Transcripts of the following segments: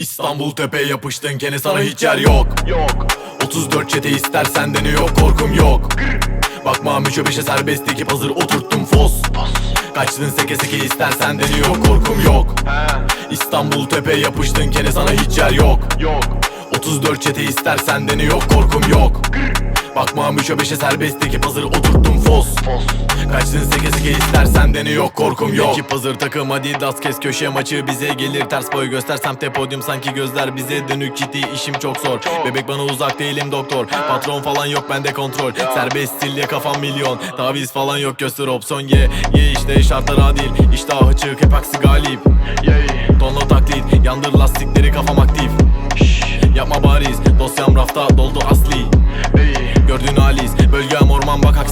İstanbul tepeye yapıştın gene sana hiç yer yok. Yok. 34 çete istersen de ne yok korkum yok. Bakma müçö beşe serbest ekip hazır oturttum fos. Kaçtın seke seke istersen de ne yok korkum yok. İstanbul tepeye yapıştın gene sana hiç yer yok. Yok. 34 çete istersen de ne yok korkum yok. Bakma müçö beşe serbest ekip hazır oturttum fos. Fos. Kaçtın seke seke istersen de ne yok korkum yok. Ekip hazır takım Adidas kes köşe maçı. Bize gelir Ters boy göstersem te podyum. Sanki gözler bize dönük ciddi işim çok zor. Bebek bana uzak değilim doktor. Patron falan yok bende kontrol. Serbest stil kafam milyon. Taviz falan yok göster opsiyon ye Ye işte şartlar adil. İştah açık hep aksi galip. Tonla taklit yandır lastikleri kafam aktif. Yapma bariz. Dosyam rafta doldu asli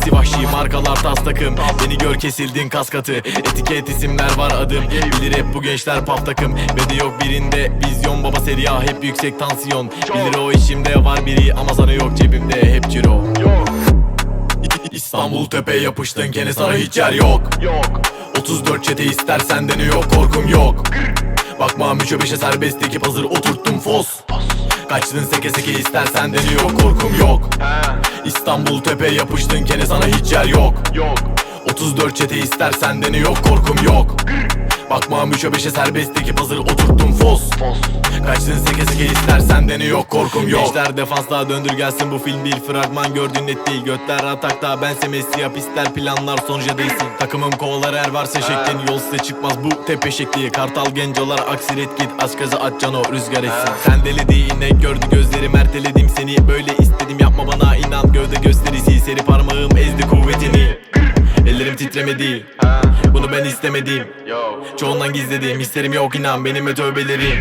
aksi vahşi Markalar tas takım. Beni gör kesildin kas katı. Etiket isimler var adım. Bilir hep bu gençler paf takım. Ve yok birinde Vizyon baba seri A hep yüksek tansiyon. Bilir o işimde var biri Ama sana yok cebimde hep ciro. İstanbul tepeye yapıştın gene sana hiç yer yok. Yok 34 çete istersen de ne yok korkum yok. Bakma müçö beşe serbest ekip hazır oturttum fos Kaçtın seke seke istersen de ne yok korkum yok. İstanbul tepeye yapıştın gene sana hiç yer yok. Yok. 34 çete istersen de ne yok korkum yok Bakma müçö beşe serbest ekip hazır. Oturttum fos. Fos. Kaçtın seke seke istersen de ne yok korkum yok. Gençler defansla döndür gelsin bu film değil. Fragman gördüğün net değil. Götler atakta bense Messi yap ister. Planlar sonuca değsin. Takımım kovalar er varsa şeklin Yol size çıkmaz. Bu tepe şekli Kartal gencolar aksiret git. Aç gazı at cano rüzgar etsin. Sen delediğine gördü gözlerim erteledim seni. Böyle istedim yapma bana inan. Gövde gösterisi seri parmağım ezdi kuvvetini. Ellerim titremedi. Bunu ben istemedim Çoğundan gizlediğim hislerim yok inan benim ve tövbelerim